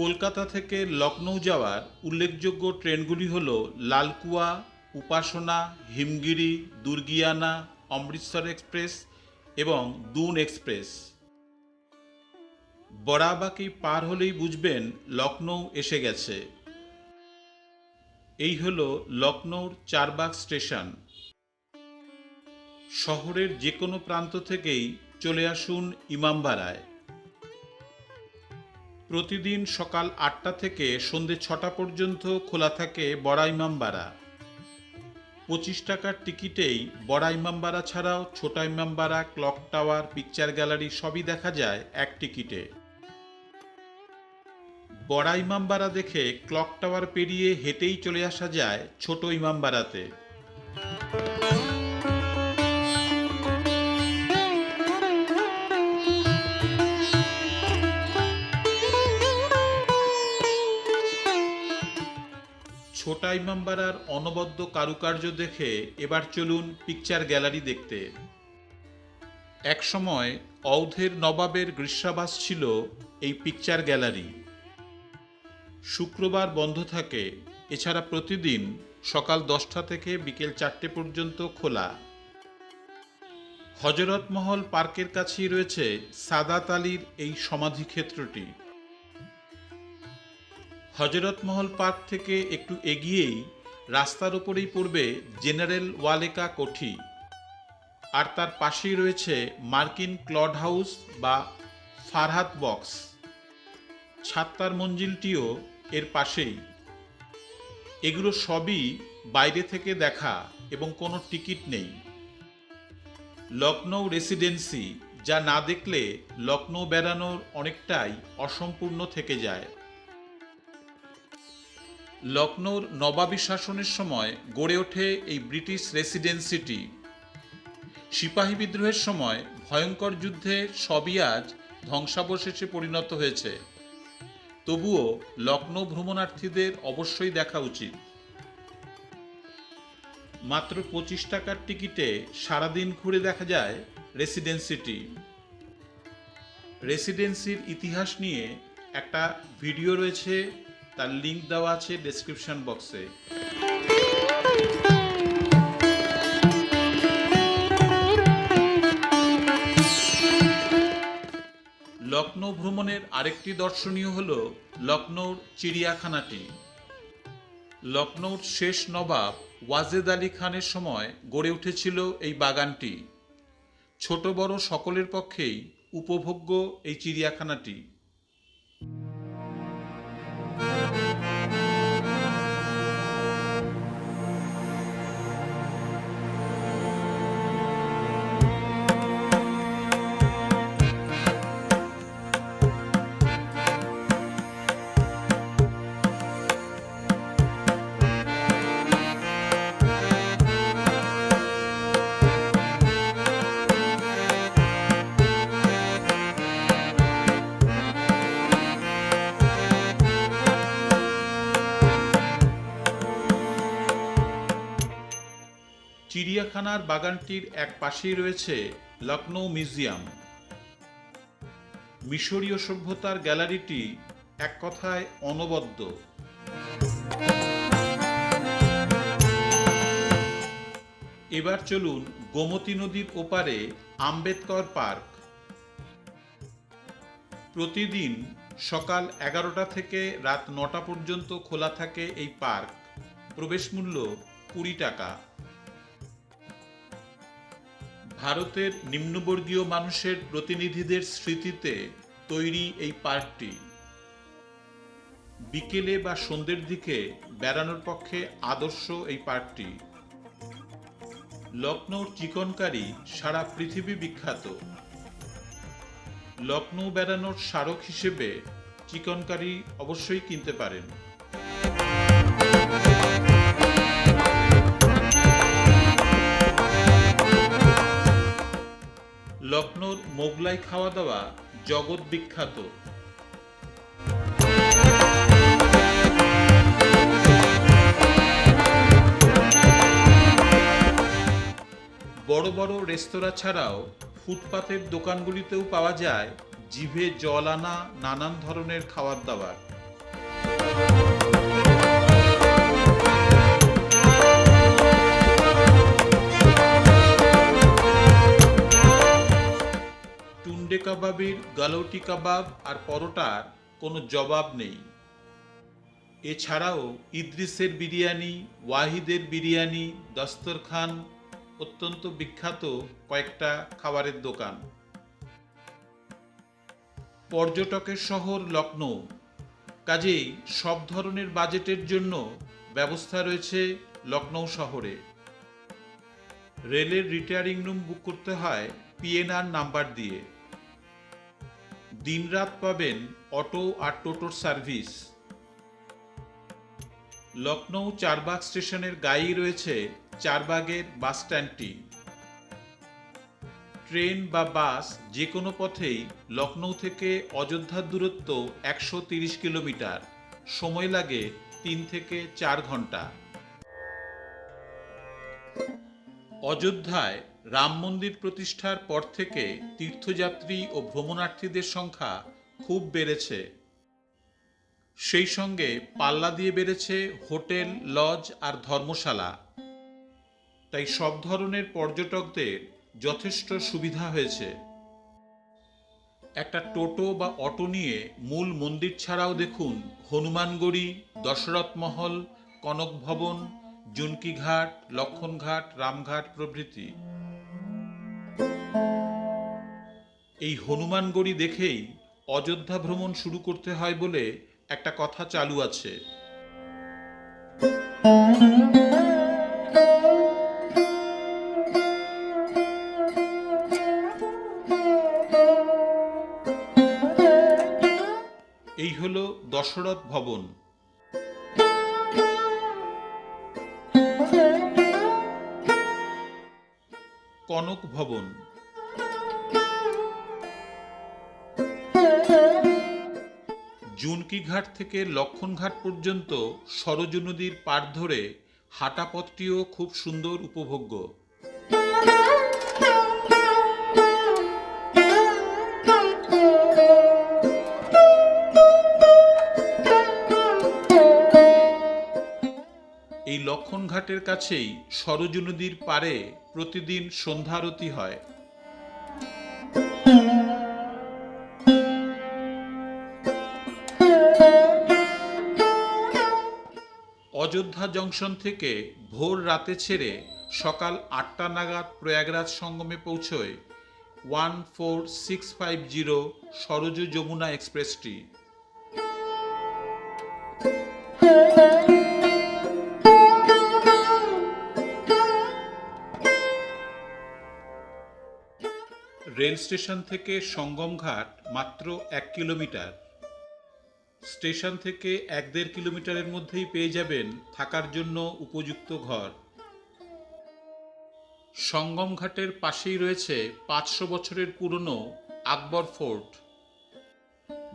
কলকাতা থেকে লখনৌ যাওয়ার উল্লেখযোগ্য ট্রেনগুলি হল লালকুয়া, উপাসনা, হিমগিরি, দুর্গিয়ানা, অমৃতসর এক্সপ্রেস এবং দুন এক্সপ্রেস। বরাবাকি পার হলেই বুঝবেন লখনৌ এসে গেছে। এই হল লখনৌর চারবাগ স্টেশন। শহরের যে কোনো প্রান্ত থেকেই চলে আসুন ইমামবাড়ায়। প্রতিদিন সকাল আটটা থেকে সন্ধে ছটা পর্যন্ত খোলা থাকে বড়া ইমামবাড়া পঁচিশ টাকার টিকিটেই বড়া ইমামবাড়া ছাড়াও Chhota Imambara clock tower, picture gallery সবই দেখা যায় এক টিকিটে। বড়া ইমামবাড়া দেখে ক্লক টাওয়ার পেরিয়ে হেঁটেই চলে আসা যায় ছোট ইমামবাড়াতে ছোটা ইমামবাড়ার অনবদ্য কারুকার্য দেখে এবার চলুন পিকচার গ্যালারি দেখতে। একসময় অউধের নবাবের গ্রীষ্মাবাস ছিল এই পিকচার গ্যালারি। শুক্রবার বন্ধ থাকে, এছাড়া প্রতিদিন সকাল দশটা থেকে বিকেল চারটে পর্যন্ত খোলা। হজরতমহল পার্কের কাছেই রয়েছে সাদাত আলীর এই সমাধিক্ষেত্রটি। হজরতমহল পার্ক থেকে একটু এগিয়েই রাস্তার ওপরেই পড়বে জেনারেল ওয়ালেকা কোঠি। আর তার পাশেই রয়েছে মার্কিন ক্লড হাউস বা ফারহাত বক্স। ছাত্তার মঞ্জিলটিও এর পাশেই। এগুলো সবই বাইরে থেকে দেখা এবং কোনো টিকিট নেই। লখনৌ রেসিডেন্সি, যা না দেখলে লখনৌ বেড়ানোর অনেকটাই অসম্পূর্ণ থেকে যায়। লখনৌর নবাবী শাসনের সময় গড়ে ওঠে এই ব্রিটিশ রেসিডেন্সিটি সিপাহী বিদ্রোহের সময় ভয়ঙ্কর যুদ্ধে সবই আজ ধ্বংসাবশেষে পরিণত হয়েছে। তবুও লখনৌ ভ্রমণার্থীদের অবশ্যই দেখা উচিত। মাত্র পঁচিশ টাকার টিকিটে সারাদিন ঘুরে দেখা যায় রেসিডেন্সিটি রেসিডেন্সির ইতিহাস নিয়ে একটা ভিডিও রয়েছে তার লিঙ্ক দেওয়া আছে ডেসক্রিপশন বক্সে লখনৌ ভ্রমণের আরেকটি দর্শনীয় হল লখনৌর চিড়িয়াখানাটি। লখনৌর শেষ নবাব ওয়াজেদ আলী খানের সময় গড়ে উঠেছিল এই বাগানটি। ছোট বড় সকলের পক্ষেই উপভোগ্য এই চিড়িয়াখানাটি। চিড়িয়াখানার বাগানটির এক পাশেই রয়েছে লখনৌ মিউজিয়াম। মিশরীয় সভ্যতার গ্যালারিটি এক কথায় অনবদ্য। এবার চলুন গোমতী নদীর ওপারে আম্বেদকর পার্ক। প্রতিদিন সকাল এগারোটা থেকে রাত নটা পর্যন্ত খোলা থাকে এই পার্ক। প্রবেশ মূল্য কুড়ি টাকা। ভারতের নিম্নবর্গীয় মানুষের প্রতিনিধিদের স্মৃতিতে তৈরি এই পার্কটি। বিকেলে বা সন্ধ্যের দিকে বেড়ানোর পক্ষে আদর্শ এই পার্কটি। লখনৌর চিকনকারি সারা পৃথিবী বিখ্যাত। লখনৌ বেড়ানোর স্মারক হিসেবে চিকনকারি অবশ্যই কিনতে পারেন। লখনৌর মোগলাই খাওয়া দাওয়া জগৎ বিখ্যাত। বড় বড় রেস্তোরাঁ ছাড়াও ফুটপাতের দোকানগুলিতেও পাওয়া যায় জিভে জল আনা নানান ধরনের খাবার দাবার কাবাবের, গালৌটি কাবাব আর পরোটার কোনো জবাব নেই। এছাড়াও ইদ্রিসের বিরিয়ানি, ওয়াহিদের বিরিয়ানি, দস্তরখান অত্যন্ত বিখ্যাত কয়েকটা খাবারের দোকান। পর্যটকের শহর লখনৌ কাজেই সব ধরনের বাজেটের জন্য ব্যবস্থা রয়েছে লখনৌ শহরে। রেলের রিটায়ারিং রুম বুক করতে হয় পিএনআর নাম্বার দিয়ে। দিনরাত পাবেন অটো আর টোটোর সার্ভিস। লখনৌ চারবাগ স্টেশনের গায়েই রয়েছে চারবাগের বাস স্ট্যান্ডটি। ট্রেন বা বাস যে কোনো পথেই লখনৌ থেকে অযোধ্যার দূরত্ব একশো কিলোমিটার। সময় লাগে তিন থেকে চার ঘণ্টা। অযোধ্যায় রাম মন্দির প্রতিষ্ঠার পর থেকে তীর্থযাত্রী ও ভ্রমণার্থীদের সংখ্যা খুব বেড়েছে। সেই সঙ্গে পাল্লা দিয়ে বেড়েছে হোটেল, লজ আর ধর্মশালা। তাই সব ধরনের পর্যটকদের যথেষ্ট সুবিধা হয়েছে। একটা টোটো বা অটো নিয়ে মূল মন্দির ছাড়াও দেখুন হনুমানগড়ি, দশরথ মহল, কনক ভবন, জুনকিঘাট, লক্ষণঘাট, রামঘাট প্রভৃতি। এই হনুমানগড়ি দেখেই অযোধ্যা ভ্রমণ শুরু করতে হয় বলে একটা কথা চালু আছে। এই হল দশরথ ভবন। কনক ভবন। জুনকিঘাট থেকে লক্ষণঘাট পর্যন্ত সরজু নদীর পাড় ধরে হাঁটা পথটিও খুব সুন্দর উপভোগ্য। এই লক্ষণঘাটের কাছেই সরজু নদীর পারে প্রতিদিন সন্ধ্যারতি হয়। অযোধ্যা জংশন থেকে ভোর রাতে ছেড়ে সকাল আটটা নাগাদ প্রয়াগরাজ সঙ্গমে পৌঁছয় one four six five zero Sarju Jamuna এক্সপ্রেসটি। Rail station থেকে সঙ্গমঘাট মাত্র এক কিলোমিটার। স্টেশন থেকে এক দেড় কিলোমিটারের মধ্যেই পেয়ে যাবেন থাকার জন্য উপযুক্ত ঘর। সঙ্গম ঘাটের পাশেই রয়েছে পাঁচশো বছরের পুরনো আকবর ফোর্ট।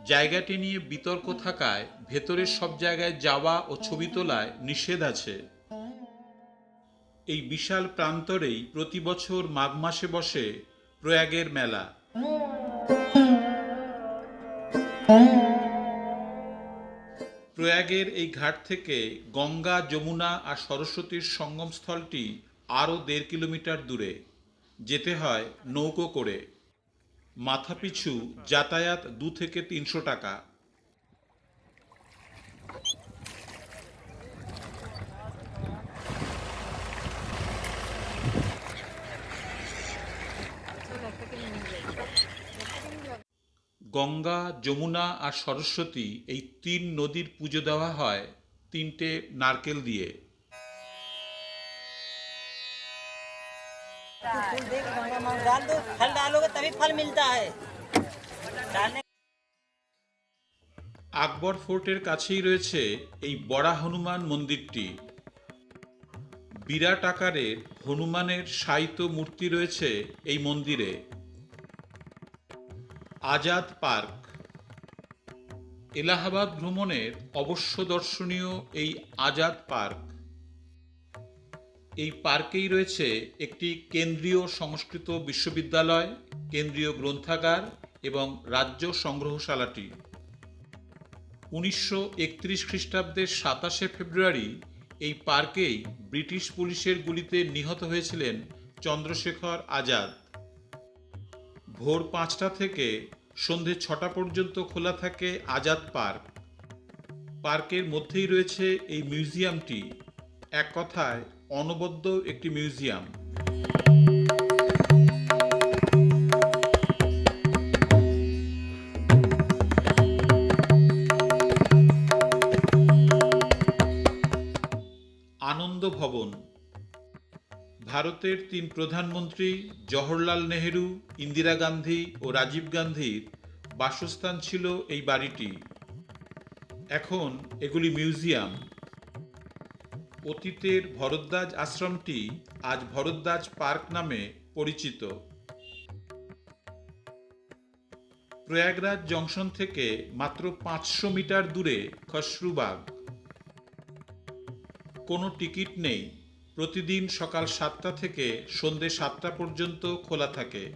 জায়গাটি নিয়ে বিতর্ক থাকায় ভেতরের সব জায়গায় যাওয়া ও ছবি তোলায় নিষেধ আছে। এই বিশাল প্রান্তরেই প্রতি বছর মাঘ মাসে বসে প্রয়াগের মেলা। প্রয়াগের এই ঘাট থেকে গঙ্গা, যমুনা আর সরস্বতীর সঙ্গমস্থলটি আরও দেড় কিলোমিটার দূরে। যেতে হয় নৌকো করে। মাথাপিছু যাতায়াত দু থেকে তিনশো টাকা। গঙ্গা, যমুনা আর সরস্বতী এই তিন নদীর পুজো দেওয়া হয় তিনটে নারকেল দিয়ে। আকবর ফোর্টের কাছেই রয়েছে এই বড়া হনুমান মন্দিরটি। বিরাট আকারের হনুমানের সাহিত্য মূর্তি রয়েছে এই মন্দিরে। আজাদ পার্ক। এলাহাবাদ ভ্রমণের অবশ্য দর্শনীয় এই আজাদ পার্ক। এই পার্কেই রয়েছে একটি কেন্দ্রীয় সংস্কৃত বিশ্ববিদ্যালয়, কেন্দ্রীয় গ্রন্থাগার এবং রাজ্য সংগ্রহশালাটি। উনিশশো একত্রিশ খ্রিস্টাব্দের সাতাশে ফেব্রুয়ারি এই পার্কেই ব্রিটিশ পুলিশের গুলিতে নিহত হয়েছিলেন চন্দ্রশেখর আজাদ। ভোর পাঁচটা থেকে সন্ধে ছটা পর্যন্ত খোলা থাকে আজাদ পার্ক। পার্কের মধ্যেই রয়েছে এই মিউজিয়ামটি। এক কথায়, অনবদ্য একটি মিউজিয়াম। ভারতের তিন প্রধানমন্ত্রী জওহরলাল নেহেরু, ইন্দিরা গান্ধী ও রাজীব গান্ধীর বাসস্থান ছিল এই বাড়িটি। এখন এগুলি মিউজিয়াম। অতীতের ভরদ্বাজ আশ্রমটি আজ ভরদ্বাজ পার্ক নামে পরিচিত। প্রয়াগরাজ জংশন থেকে মাত্র পাঁচশো মিটার দূরে খসরুবাগ কোনো টিকিট নেই। প্রতিদিন সকাল সাতটা থেকে সন্ধে সাতটা পর্যন্ত খোলা থাকে।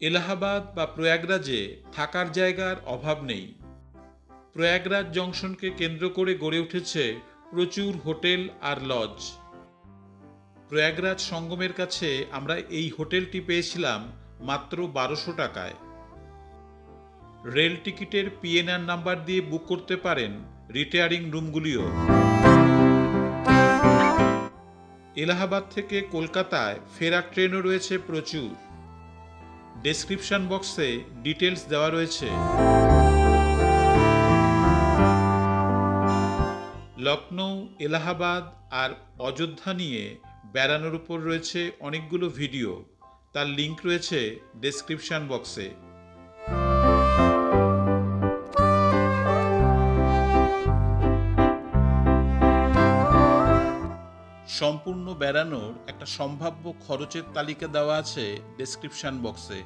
এলাহাবাদ বা প্রয়াগরাজে থাকার জায়গার অভাব নেই। প্রয়াগরাজ জংশনকে কেন্দ্র করে গড়ে উঠেছে প্রচুর হোটেল আর লজ। প্রয়াগরাজ সঙ্গমের কাছে আমরা এই হোটেলটি পেয়েছিলাম মাত্র বারোশো টাকায়। রেল টিকিটের পিএনআর নাম্বার দিয়ে বুক করতে পারেন রিটায়ারিং রুমগুলিও। এলাহাবাদ থেকে কলকাতায় ফেরার ট্রেনও রয়েছে প্রচুর। ডেসক্রিপশন বক্সে ডিটেলস দেওয়া রয়েছে। লখনৌ এলাহাবাদ আর অযোধ্যা নিয়ে বেড়ানোর উপর রয়েছে অনেকগুলো ভিডিও। তার লিংক রয়েছে ডেসক্রিপশন বক্সে সম্পূর্ণ বেড়ানোর একটা সম্ভাব্য খরচের তালিকা দেওয়া আছে ডেসক্রিপশন বক্সে